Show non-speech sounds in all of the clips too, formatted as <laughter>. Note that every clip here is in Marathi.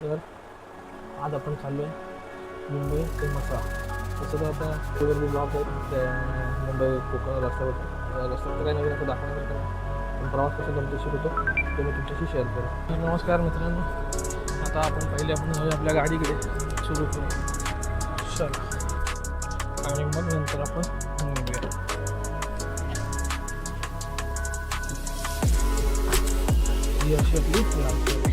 तर आज आपण चाललो आहे मुंबई ते मसा तसं तर आता त्यावरती ब्लॉग आहे मुंबई कोकण रस्त्यावर रस्त्यावर काही नवीन असं दाखवण्यासारखं पण प्रवास कसा तुमच्याशी होतो ते मी तुमच्याशी शेअर करेन. नमस्कार मित्रांनो. आता आपण पहिले आपण आपल्या गाडीकडे. सुरू करू. चल. आणि मग नंतर आपण मुंबई ही अशी आपली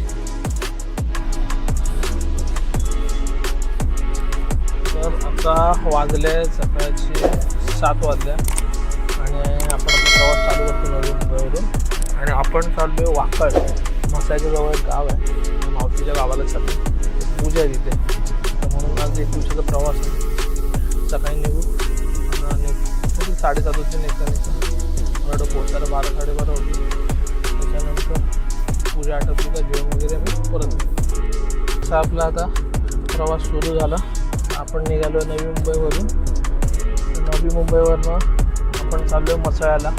तर आता वाजले सकाळचे सात वाजल्या आणि आपण आपला प्रवास चालू करतो नवी मुंबईवरून. आणि आपण चाललो आहे वाकड. मसाच्या जवळ एक गाव आहे. मावशीच्या गावाला चाललो. पूजा आहे तिथे. तर म्हणून आज एक दिवसाचा प्रवास आहे. सकाळी निघू. आणि तरी साडेसात वाजता निघता निघता मला पोहोचायला बारा साडेबारा होते. त्याच्यानंतर पूजा आटपली का? जेवण वगैरे मी परत येऊ. असा आपला आता प्रवास सुरू झाला. आपण निघालो नवी मुंबईवरून. नवी मुंबईवरनं आपण चाललो आहे मसाळ्याला.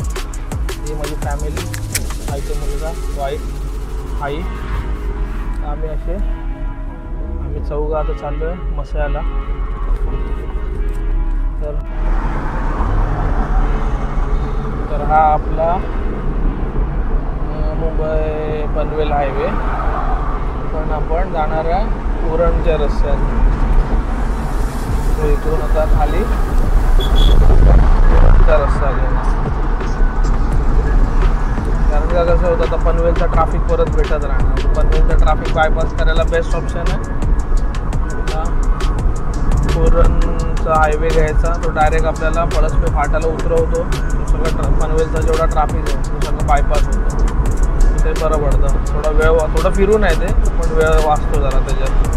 ही माझी फॅमिली आईचा मुलगा वाईफ आई. आम्ही असे आम्ही चौघं आता चाललो आहे मसाळ्याला. तर तर हा आपला मुंबई पनवेल हायवे पण आपण जाणार आहे उरणच्या रस्त्यात तो इकडून आता खाली उरणचा रस्ता घेणार कारण का कसं होतं आता पनवेलचा ट्राफिक परत भेटत राहणार. पनवेलचा ट्राफिक बायपास करायला बेस्ट ऑप्शन आहे. कोरणचा हायवे घ्यायचा तो डायरेक्ट आपल्याला पळसपे फाटाला उतरवतो. सगळं ट्र पनवेलचा जेवढा ट्राफिक आहे तो सगळं बायपास होतो. ते बरं पडतं. थोडा वेळ थोडं फिरून आहे ते पण वेळ वाचतो जरा त्याच्यात.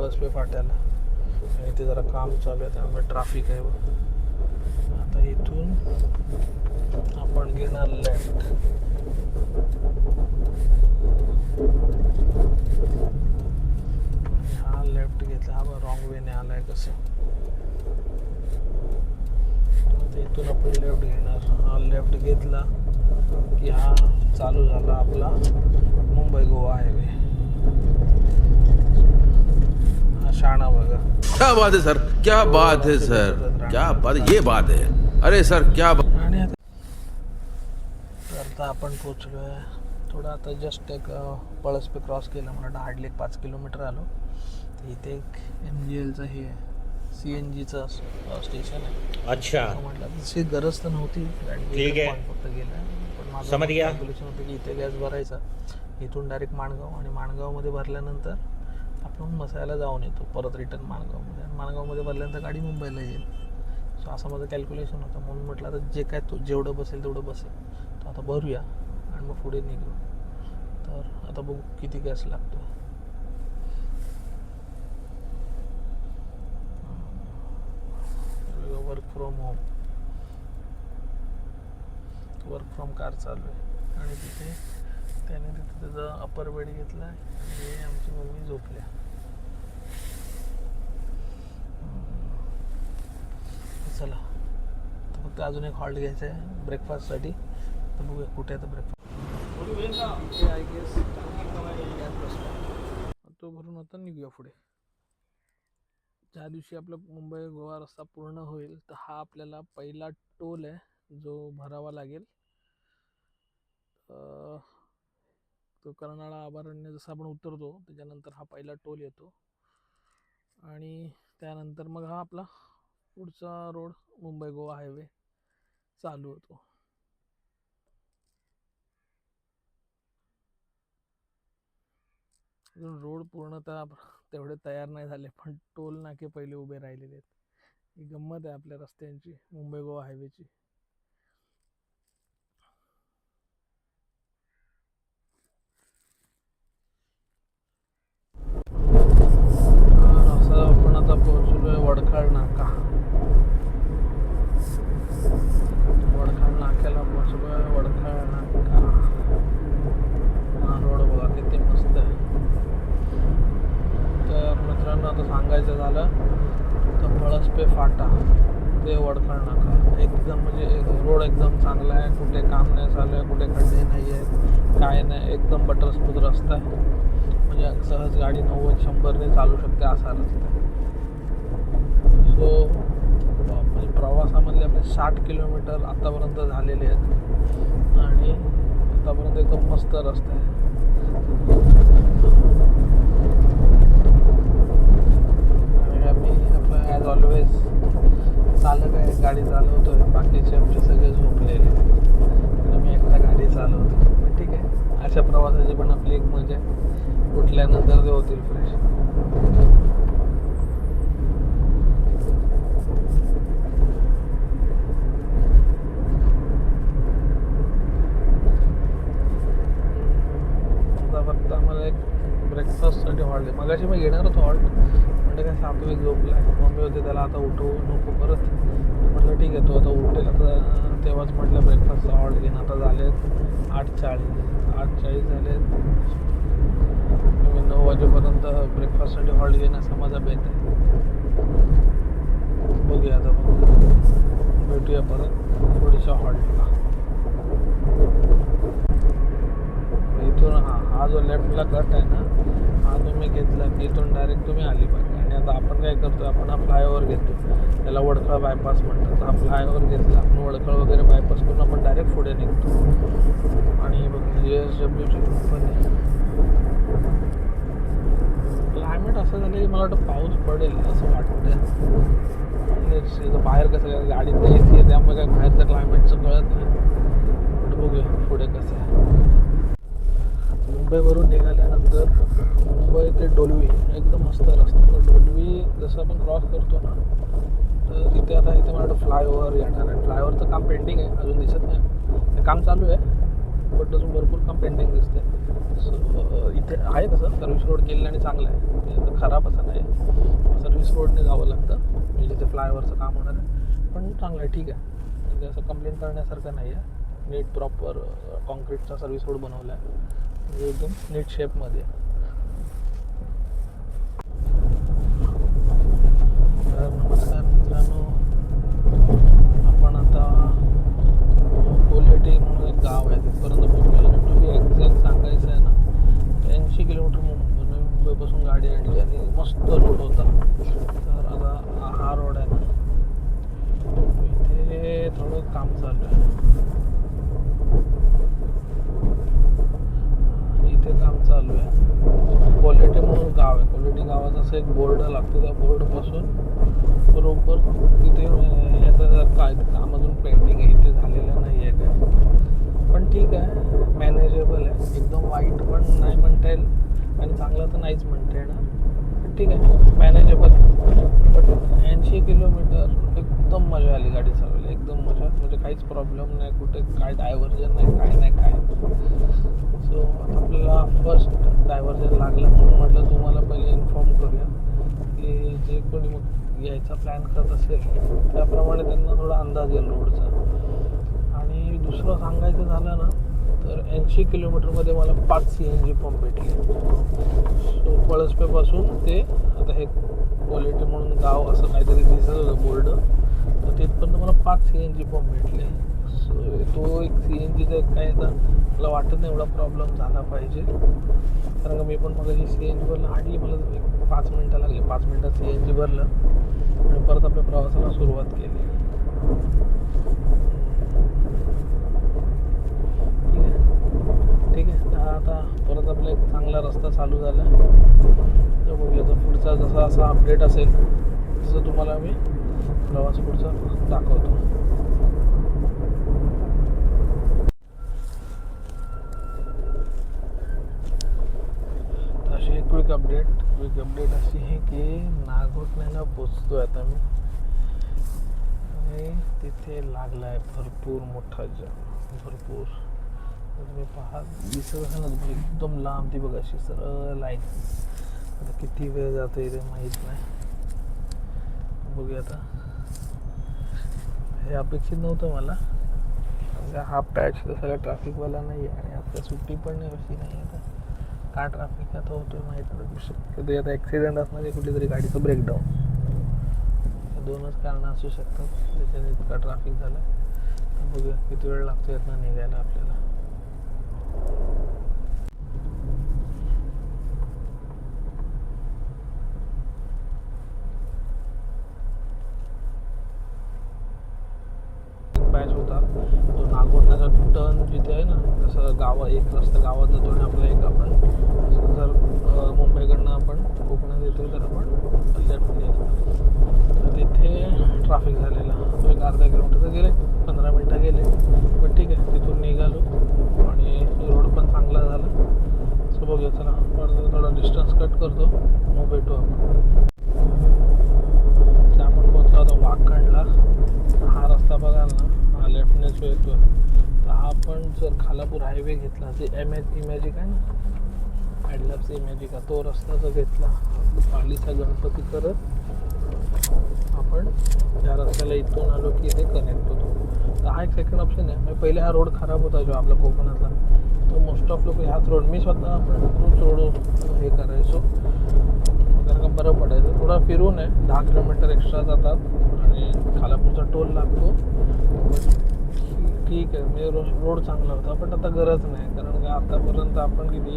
पोहोचलोय पळसपे फाट्याला. आणि इथे जरा काम चालू आहे त्यामुळे ट्राफिक आहे आता इथून आपण घेणार लेफ्ट हा लेफ्ट घेतला हा रॉंग वेने आलाय कसं. इथून आपण लेफ्ट घेणार. हा लेफ्ट घेतला की हा चालू झाला आपला मुंबई गोवा हायवे हा शाणा बघा क्या बात है सर? क्या बात है सर? क्या बात ये बात है। अरे सर क्या बात आणि आता तर आता आपण पोचलोय थोडं आता जस्ट एक पळसपे क्रॉस केलं वाटतं हार्डली एक पाच किलोमीटर आलो. तर इथे एक एम जी एलचं हे सी एन जीचं स्टेशन आहे. अच्छा. म्हटलं तशी गरज तर नव्हती. गाडी ठीक आहे. फक्त गेला. पण माझं समज गया. calculation होतं की इथे गॅस भरायचा. इथून डायरेक्ट माणगाव आणि माणगावमध्ये भरल्यानंतर आपण मसायला जाऊन येतो परत रिटर्न माणगावमध्ये. आणि माणगावमध्ये भरल्यानंतर गाडी मुंबईला येईल. सो असं माझं कॅल्क्युलेशन होतं. म्हणून म्हटलं आता जे काय तो जेवढं बसेल तेवढं बसेल. तर आता भरूया आणि मग पुढे निघू. तर आता बघू किती गॅस लागतो. Work from home work from car चालू आहे. आणि तिथे त्याने तिथे त्याचा अपर बेड घेतला आणि आमची मम्मी झोपल्या. चला. तर फक्त अजून एक हॉल्ट घ्यायचा आहे ब्रेकफास्टसाठी तर बघूया कुठे आहे तर ब्रेकफास्ट आय गेस तो भरून आता निघूया पुढे. ज्या दिवशी आपला मुंबई गोवा रस्ता पूर्ण होईल तर हा आपल्याला पहिला टोल आहे जो भरावा लागेल. तो कर्नाळा अभयारण्य जसं आपण उतरतो त्याच्यानंतर हा पहिला टोल येतो. आणि त्यानंतर मग हा आपला पुढचा रोड मुंबई गोवा हायवे चालू होतो. अजून रोड पूर्णतः तेवढे तयार नाही झाले पण टोल नाके पहिले उभे राहिलेले आहेत. ही गंमत आहे आपल्या रस्त्यांची मुंबई गोवा हायवेची तर असं आपण आता पोहोचलोय वडखाळ नाका वडखाळ नाक्याला पोहोचलोय वडखाळ नाका हा रोड बघा किती मस्त आहे तर मित्रांनो आता सांगायचं झालं तर पळसपे फाटा ते वडखळ नाका एकदम म्हणजे रोड एकदम चांगला आहे कुठे काम नाही आहे खड्डे नाही आहेत काय नाही एकदम बटरस्मूथ रस्ता आहे. म्हणजे सहज गाडी नव्वद शंभरने चालू शकते असा रस्ता सो म्हणजे प्रवासामधले आपले साठ किलोमीटर आतापर्यंत झालेले आहेत. आणि आतापर्यंत एकदम मस्त रस्ता आहे. आणि आम्ही आपलं ॲज ऑलवेज चालक आहे गाडी चालवतोय. बाकीचे आमचे सगळे झोपलेले आहेत. चालवतो पण ठीक आहे. अशा प्रवासाची पण आपली एक मजा आहे. उठल्यानंतर ते होतील फ्रेश आता फक्त आम्हाला एक ब्रेकफास्टसाठी हॉल्ट आहे. मगाशी मी घेणार होतो हॉल्ट. म्हणजे काय सातवी झोपला आहे. मम्मी होते त्याला आता उठवू नको परत. म्हटलं ठीक आहे तो आता उठेल. आता तेव्हाच म्हटलं ब्रेकफास्टचा हॉल्ट घेणं आता झालेत आठ चाळीस आठ चाळीस झालेत. मी नऊ वाजेपर्यंत ब्रेकफास्टसाठी हॉल्ट घेणं माझा बेत आहे. बघूया आता. बघू भेटूया परत. थोडीशा हॉल्टला. इथून हा हा जो लेफ्टला कट आहे ना हा तुम्ही घेतला की इथून डायरेक्ट तुम्ही अलिबाग आणि आता आपण काय करतो आपण हा फ्लायओव्हर घेतो त्याला वडखळ बायपास म्हणतात. हा फ्लायओव्हर घेतला आपण वडखळ वगैरे बायपास करून आपण डायरेक्ट पुढे निघतो. आणि बघ जी एस डब्ल्यूची कंपनी क्लायमेट असं झालं की मला वाटतं पाऊस पडेल असं वाटतं बाहेर कसं काय गाडीत नाही येते त्यामुळे काय बाहेरचं क्लायमेटचं कळत नाही. बघूया पुढे कसं आहे. मुंबईवरून निघाल्यानंतर मुंबई ते डोलवी एकदम मस्त रस्ता. तर डोलवी जसं आपण क्रॉस करतो ना तर तिथे आता इथे मला वाटतं फ्लायओव्हर येणार आहे. फ्लायओव्हरचं काम पेंडिंग आहे अजून दिसत नाही. ते काम चालू आहे बट अजून भरपूर काम पेंडिंग दिसते सो इथे आहे तसं सर्व्हिस रोड केलेलं आणि चांगलं आहे. ते खराब असं नाही. सर्व्हिस रोडने जावं लागतं. म्हणजे जिथे फ्लायओव्हरचं काम होणार आहे. पण चांगलं आहे ठीक आहे. म्हणजे असं कंप्लेंट करण्यासारखं नाही आहे नीट प्रॉपर कॉन्क्रीटचा सर्व्हिस रोड बनवला आहे एकदम नीट शेपमध्ये तर नमस्कार मित्रांनो. आपण आता कोल्हेटी म्हणून एक गाव आहे तिथपर्यंत पोहोचलेलो आहे तुम्ही एक्झॅक्ट सांगायचं आहे ना ऐंशी किलोमीटर मुंबई मुंबईपासून गाडी आणली आणि मस्त रोड होता. तर आता हा- हा रोड आहे ना इथे थोडं काम चालू आहे इथे काम चालू आहे क्वालिटी म्हणून गाव आहे गावाचा असं एक बोर्ड लागतो त्या बोर्डपासून बरोबर तिथे याचा काय काम अजून पेंडिंग आहे इथे झालेलं नाही आहे काय? पण ठीक आहे मॅनेजेबल आहे. एकदम वाईट पण नाही म्हणता येईल आणि चांगलं तर नाहीच म्हणता येणार. पण ठीक आहे मॅनेजेबल बट ऐंशी किलोमीटर एकदम मजा आली गाडी चालवायला. एकदम मजा म्हणजे काहीच प्रॉब्लेम नाही कुठे काय डायव्हर्जन नाही काय नाही काय सो आता आपल्याला फर्स्ट डायव्हर्जन लागलं म्हणून म्हटलं तुम्हाला पहिले इन्फॉर्म करूया की जे कोणी मग यायचा प्लॅन करत असेल त्याप्रमाणे त्यांना थोडा अंदाज येईल रोडचा. आणि दुसरं सांगायचं झालं ना तर ऐंशी किलोमीटरमध्ये मला पाच सी एन जी पंप भेटले. सो पळसपेपासून ते आता हे क्वालिटी म्हणून गाव असं काहीतरी दिसत होतं बोर्ड. तर तिथपर्यंत मला पाच सी एन जी पंप भेटले. सो तो एक सी एन जीचा एक काय आता मला वाटत नाही एवढा प्रॉब्लेम झाला पाहिजे. कारण का मी पण मग सी एन जी भरलं. हार्डली मला एक पाच मिनटं लागली. पाच मिनटात सी एन जी भरलं. आणि परत आपल्या प्रवासाला सुरुवात केली. ठीक आहे? ठीक आहे. आता परत आपला एक चांगला रस्ता चालू झाला. तर बघूया तर पुढचा जसा असा अपडेट असेल तसं तुम्हाला मी प्रवास पुढचा दाखवतो. अशी एक क्विक अपडेट क्विक अपडेट अशी आहे की नागोटण्याला पोचतो आहे आता मी. आणि तिथे लागला आहे भरपूर मोठा जाम भरपूर. तुम्ही पहा दिसत असेल ना एकदम लांब ती बघा अशी सरळ लाईन आता किती वेळ जातो ते माहीत नाही. बघूया आता. हे अपेक्षित नव्हतं मला. म्हणजे हा पॅच तर सगळा ट्रॅफिकवाला नाही आहे आणि आता सुट्टी पण नाही अशी नाही आता का ट्रॅफिक आता होतो माहीत नाही. कधी आता ॲक्सिडेंट असणार आहे कुठली तरी गाडीचं ब्रेकडाऊन दोनच कारणं असू शकतात. त्याच्याने इतका ट्रॅफिक झाला. तर बघूया किती वेळ लागतो यातनं निघायला आपल्याला पॅच होता तो नागोटण्याचा टर्न जिथे आहे ना तसं गावा एक रस्ता गावात जातो आणि आपला एक आपण जर मुंबईकडनं आपण कोकणात येतो तर आपण लेफ्टने येतो तर तिथे ट्राफिक झालेला. तो एक अर्धा किलोमीटर गेले पंधरा मिनटं गेले. पण ठीक आहे तिथून निघालो आणि रोड पण चांगला झाला. सो बघूया चला परत थोडा डिस्टन्स कट करतो. मग भेटू आपण. आपण पोहोचलो आता वाकणला. हा रस्ता बघाल ना हा लेफ्टने जो येतो आपण जर खालापूर हायवे घेतला ते एम एच इमॅजिक आहे ना? ॲडलॅप्स इमॅजिका तो रस्ता जर घेतला पालीचा गणपती करत आपण या रस्त्याला इथून आलो की ते कनेक्ट होतो. तर हा एक सेकंड ऑप्शन आहे. म्हणजे पहिले हा रोड खराब होता जो आपला कोकणातला. तो मोस्ट ऑफ लोक ह्याच रोड मी स्वतः आपण तोच रोड हे करायचो. कारण का बरं पडायचं. थोडा फिरून आहे. दहा किलोमीटर एक्स्ट्रा जातात. आणि खालापूरचा टोल लागतो. पण ठीक आहे म्हणजे रो रोड चांगला होता पण आता गरज नाही. कारण का आतापर्यंत आपण किती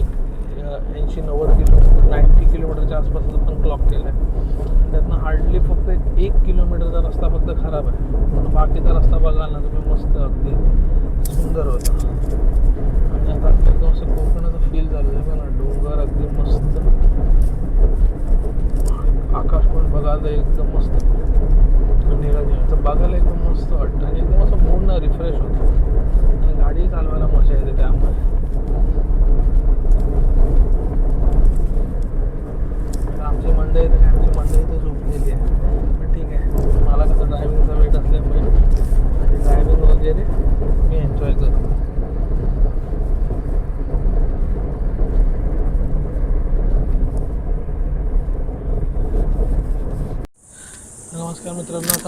एक ऐंशी नव्वद किलो नाईन्टी किलोमीटरच्या आसपास पण क्लॉक केलं आहे त्यातनं हार्डली फक्त एक एक किलोमीटरचा रस्ता फक्त खराब आहे. पण बाकीचा रस्ता बघाल ना तुम्ही मस्त अगदी सुंदर होता. आणि आता एकदम असं कोकणाचं फील झालं आहे ना डोंगर अगदी मस्त. आकाश पण बघायला एकदम मस्त. निरंजन तर बघायला एकदम मस्त वाटतं आणि एकदम असं पूर्ण रिफ्रेश होतं. गाडी चालवायला मजा येते त्यामुळे आता आमची मंडई तर काय आमची मंडई तर झोपलेली आहे पण ठीक आहे मला कसं ड्रायव्हिंगचा वेट असल्यामुळे आणि ड्रायव्हिंग वगैरे मी एन्जॉय करतो नमस्कार मित्रांनो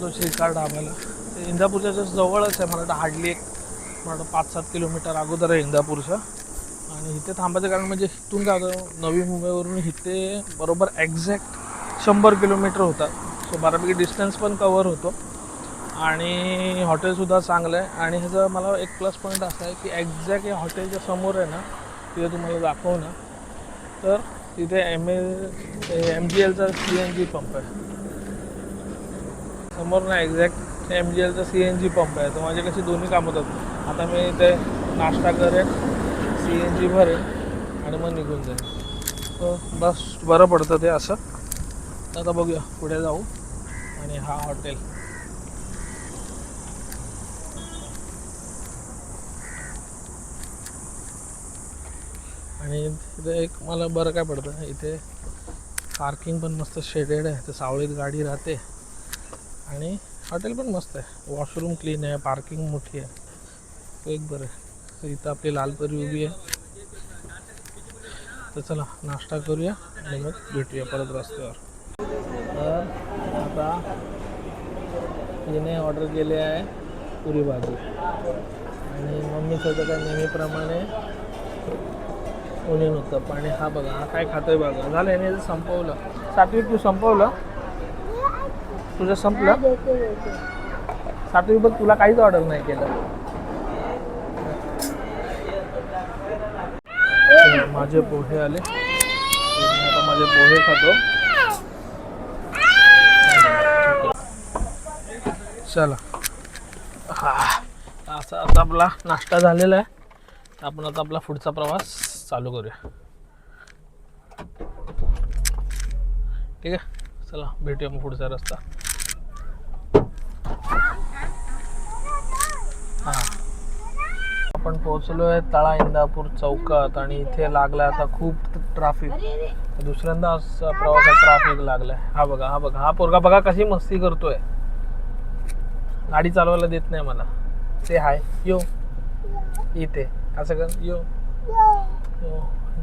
होतो आपण बोलतो ते इंदापूरच्या just जवळच आहे. मला वाटतं हार्डली एक मला वाटतं पाच सात किलोमीटर अगोदर आहे इंदापूरचं. आणि इथे थांबायचं कारण म्हणजे इथून काय होतं नवी मुंबईवरून इथे बरोबर एक्झॅक्ट शंभर किलोमीटर होतात. सो बऱ्यापैकी डिस्टन्स पण कवर होतो. आणि हॉटेलसुद्धा चांगलं आहे. आणि ह्याचा मला एक प्लस पॉईंट असा आहे की एक्झॅक्ट या हॉटेलच्या समोर आहे ना तिथे तुम्हाला दाखवणं तर तिथे एम एल एम जी एलचा सी एन जी पंप आहे. समोर ना एक्झॅक्ट एम जी एलचा सी एन जी पंप आहे. तर माझे कशी दोन्ही कामं होतात. आता मी ते नाश्ता करेन सी एन जी भरेन आणि मग निघून जाईन. तर बस बरं पडतं ते असं. आता बघूया पुढे जाऊ आणि हा हॉटेल आणि तिथे एक मला बरं काय पडतं इथे पार्किंग पण मस्त शेडेड आहे. तर सावळीत गाडी राहते. आणि हॉटेल पण मस्त आहे. वॉशरूम क्लीन आहे पार्किंग मोठी आहे. तो एक बरं आहे. तर इथं आपली लालपरी उभी आहे. तर चला नाश्ता करूया आणि मग भेटूया परत रस्त्यावर. तर आता हिने ऑर्डर केली आहे पुरी भाजी. आणि मम्मीचं तर काय नेहमीप्रमाणे ओनियन होतं. पण हा बघा हा काय खातोय बघा. झालं याने संपवलं. सात्विक तू संपवलं? तुझं संपलं? सातवी बघ तुला काहीच ऑर्डर नाही केलं. माझे पोहे आले. आता माझे पोहे खातो. चला. हा असा आता आपला नाश्ता झालेला आहे. आपण आता आपला पुढचा प्रवास चालू करूया. ठीक आहे? चला भेटूया मग पुढचा रस्ता. हां आपण पोहोचलो आहे तळा इंदापूर चौकात आणि इथे लागला आता खूप ट्राफिक दुसऱ्यांदा असा प्रवासात ट्राफिक लागलाय. हा बघा हा बघा. हा पोरगा बघा कशी मस्ती करतोय. गाडी चालवायला देत नाही मला. ते हाय यो इथे. असं कर. यो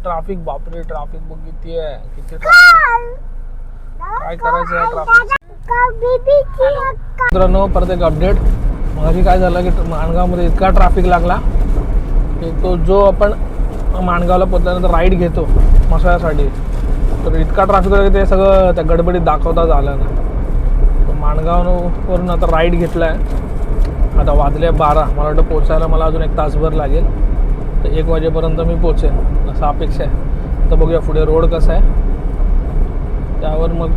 ट्राफिक बापरे ट्राफिक बघ किती आहे किती ट्राफिक काय करायचं आहे ट्राफिक मित्रांनो परत एक अपडेट मगाशी काय झालं की माणगावमध्ये इतका ट्राफिक लागला की तो जो आपण माणगावला पोचल्यानंतर राईड घेतो मसाल्यासाठी तर इतका ट्राफिक होता की ते सगळं त्या गडबडीत दाखवता झालं नाही. माणगाववरून आता राईड घेतला आहे आता वाजले बारा. मला वाटतं पोचायला मला अजून एक तासभर लागेल. तर एक वाजेपर्यंत मी पोचेन असं अपेक्षा आहे. तर बघूया पुढे रोड कसा आहे. त्यावर मग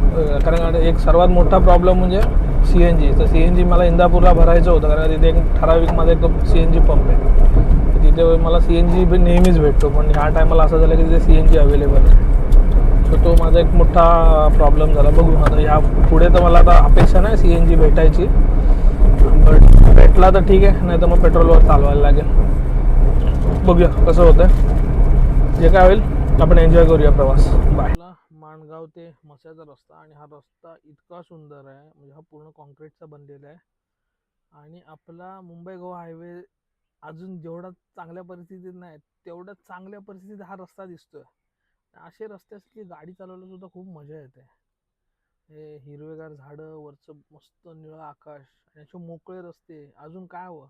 कारण एक सर्वात मोठा प्रॉब्लेम म्हणजे सी एन जी तर सी एन जी मला इंदापूरला भरायचं होतं कारण तिथे एक ठराविक माझा एक सी एन जी पंप आहे. तिथे मला सी एन जी नेहमीच भेटतो पण ह्या टायमाला असं झालं की तिथे सी एन जी अवेलेबल आहे. सो तो माझा एक मोठा प्रॉब्लेम झाला. बघू आता ह्या पुढे तर मला आता अपेक्षा नाही सी एन जी भेटायची. बट भेटला तर ठीक आहे नाही तर मग पेट्रोलवर चालवायला लागेल. बघूया कसं होतं जे काय होईल आपण एन्जॉय करूया प्रवास. बाय ते मस्याचा रस्ता आणि हा रस्ता इतका सुंदर आहे म्हणजे हा पूर्ण कॉन्क्रीटचा बनलेला आहे. आणि आपला मुंबई गोवा हायवे अजून जेवढा चांगल्या परिस्थितीत नाही तेवढ्या चांगल्या परिस्थितीत हा रस्ता दिसतोय. असे रस्ते असले की गाडी चालवायला सुद्धा खूप मजा येते. हे हिरवेगार झाडं वरचं मस्त निळं आकाश आणि असे मोकळे रस्ते अजून काय हवं?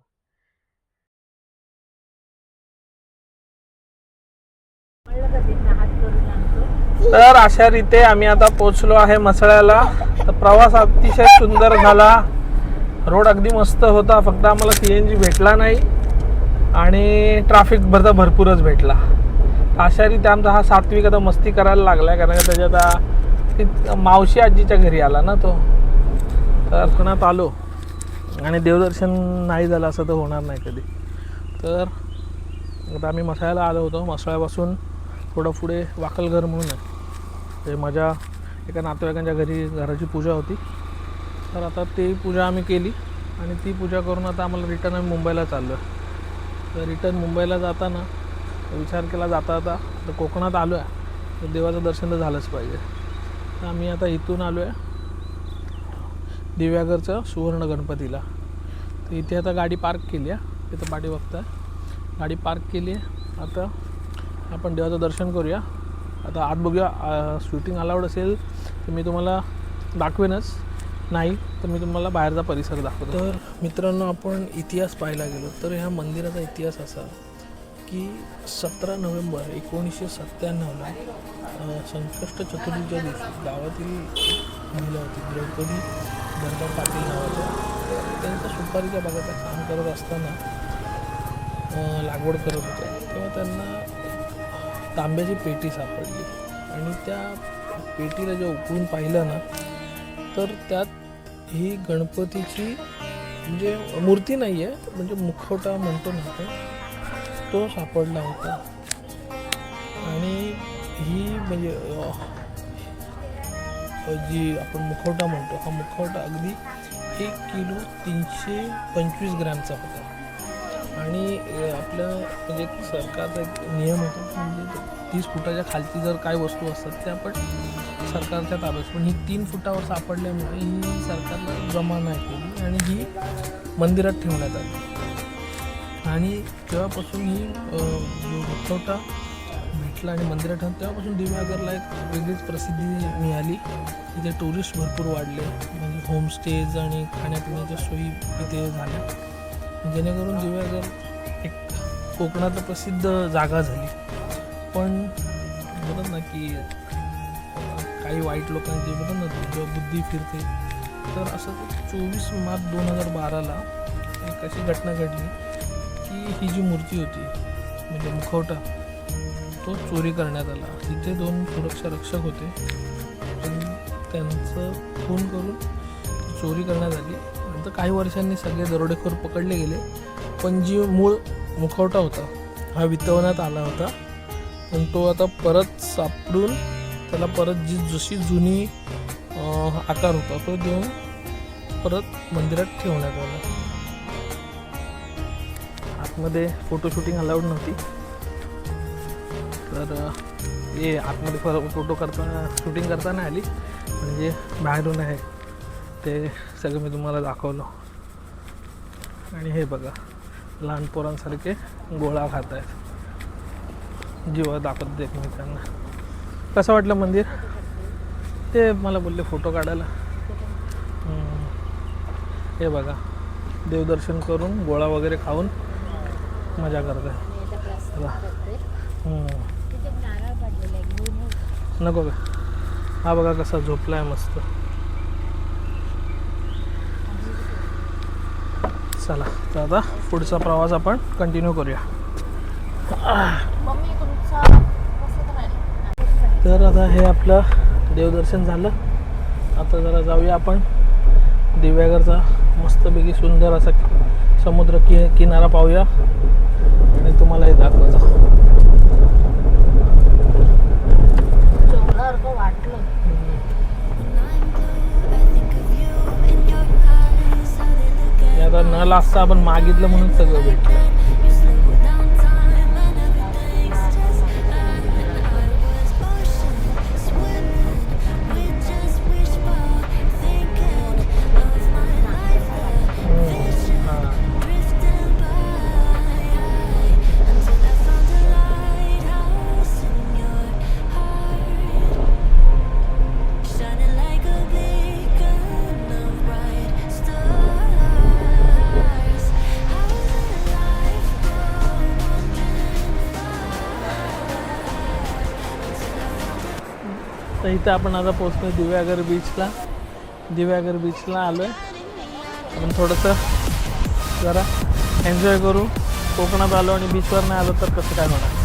तर अशा रीते आम्ही आता पोचलो आहे मसळ्याला तर प्रवास अतिशय सुंदर झाला. रोड अगदी मस्त होता. फक्त आम्हाला सी एन जी भेटला नाही. आणि ट्रॅफिक भरता भरपूरच भेटला. अशा रीते आमचा हा सात्विक आता मस्ती करायला लागला आहे कारण का त्याच्यात आता मावशी आजीच्या घरी आला ना तो. तर पुण्यात आलो. आणि देवदर्शन नाही झालं असं तर होणार नाही कधी. तर आता आम्ही मसाळ्याला आलो होतो. मसाळ्यापासून थोडं पुढे वाकलघर म्हणून आहे. ते माझ्या एका नातेवाईकांच्या घरी घराची पूजा होती. तर आता ती पूजा आम्ही केली आणि ती पूजा करून आता आम्हाला रिटर्न आम्ही मुंबईला चाललो आहे तर रिटर्न मुंबईला जाताना विचार केला जाता जाता तर कोकणात आलो आहे तर देवाचं दर्शन तर झालंच पाहिजे. तर आम्ही आता इथून आलो आहे दिव्यागरचं सुवर्ण गणपतीला. तर इथे आता गाडी पार्क केली आहे. तिथं पाठी बघताय. गाडी पार्क केली आहे. आता आपण देवाचं दर्शन करूया. आता आत बघूया शूटिंग अलाउड असेल तर मी तुम्हाला दाखवेनच. नाही तर मी तुम्हाला बाहेरचा परिसर दाखवतो. तर मित्रांनो आपण इतिहास पाहायला गेलो तर ह्या मंदिराचा इतिहास असा की सतरा नोव्हेंबर एकोणीसशे सत्त्याण्णवला संकष्ट चतुर्थीच्या दिवशी गावातील महिला होती द्रौपदी दरबार पाटील नावाच्या. त्यांच्या सुपारीच्या भागात काम करत असताना लागवड करत होत्या. तेव्हा त्यांना तांब्याची पेटी सापडली. आणि त्या पेटीला जेव्हा उकळून पाहिलं ना तर त्यात ही गणपतीची म्हणजे मूर्ती नाही आहे म्हणजे मुखवटा म्हणतो ना तो तो सापडला होता. आणि ही म्हणजे जी आपण मुखवटा म्हणतो हा मुखवटा अगदी एक किलो तीनशे पंचवीस ग्रॅमचा होता. आणि आपलं म्हणजे सरकारचा एक नियम होतो म्हणजे तीस फुटाच्या खालची जर काय वस्तू असतात त्या आपण सरकारच्या ताब्यात. पण ही तीन फुटावर सापडल्यामुळे ही सरकारला जमा नाही केली आणि ही मंदिरात ठेवण्यात आली. आणि तेव्हापासून ही अं, जो मुखवटा भेटला आणि मंदिरात ठेवून तेव्हापासून दिव्यागरला एक वेगळीच प्रसिद्धी मिळाली. इथे टुरिस्ट भरपूर वाढले. म्हणजे होमस्टेज आणि खाण्यापिण्याच्या सोयी इथे झाल्या. जेणेकरून दिव्यागर एक कोकणात प्रसिद्ध जागा झाली. पण बोलत ना की काही वाईट लोकांची बोलत ना जेव्हा बुद्धी फिरते तर असं चोवीस मार्च दोन हजार बाराला एक अशी घटना घडली की ही जी मूर्ती होती म्हणजे मुखवटा तो चोरी करण्यात आला. तिथे दोन सुरक्षा रक्षक होते. पण त्यांचं खून करून चोरी करण्यात आली. नंतर काही वर्षांनी सगळे दरोडेखोर पकडले गेले पण जी मूळ मुखवटा होता. हा वितवण्यात आला होता. पण तो आता परत सापडून त्याला परत जी जशी जुनी आकार होता तो देऊन परत मंदिरात ठेवण्यात आला. आतमध्ये फोटो शूटिंग अलाउड नव्हती. तर हे आतमध्ये फोटो करताना शूटिंग करताना आली. म्हणजे बाहेरून आहे. ते सगळं मी तुम्हाला दाखवलं. आणि हे बघा लहान पोरांसारखे गोळा खात आहेत. जीवा दाखवत देत मी त्यांना. कसं वाटलं मंदिर? ते मला बोलले फोटो काढायला. हे बघा देवदर्शन करून गोळा वगैरे खाऊन मजा करत आहे नको का हा बघा कसा झोपलाय मस्त. चला तर आता पुढचा प्रवास आपण कंटिन्यू करूया. तर आता हे आपलं देवदर्शन झालं. आता जरा जाऊया आपण दिव्यागरचा मस्तपैकी सुंदर असा समुद्र कि किनारा पाहूया. आणि तुम्हाला हे दाखवतो. आता न लाजता आपण मागितलं म्हणून सगळं भेटलं. तर आपण आता पोचतो दिव्यागर बीचला दिव्यागर बीचला आलो आहे आपण थोडंसं जरा एन्जॉय करू. कोकणात आलो आणि बीचवर नाही आलो तर कसं काय होणार?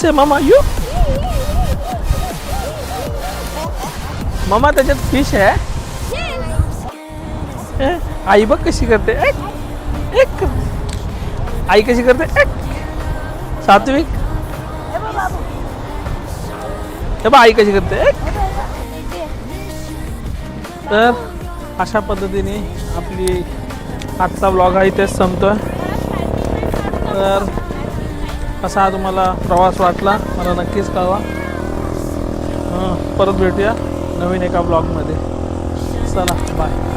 से मामा यू. मामा त्याच्यात फिश आहे? <laughs> आई बघ कशी करते एक एक. आई कशी करते एक. सात्विक हे बा आई कशी करते एक. तर अशा पद्धतीने आपली आजचा ब्लॉग आहे इथेच संपतोय. तर कसा हा तुम्हाला प्रवास वाटला मला नक्कीच कळवा. परत भेटूया नवीन एका ब्लॉगमध्ये चला बाय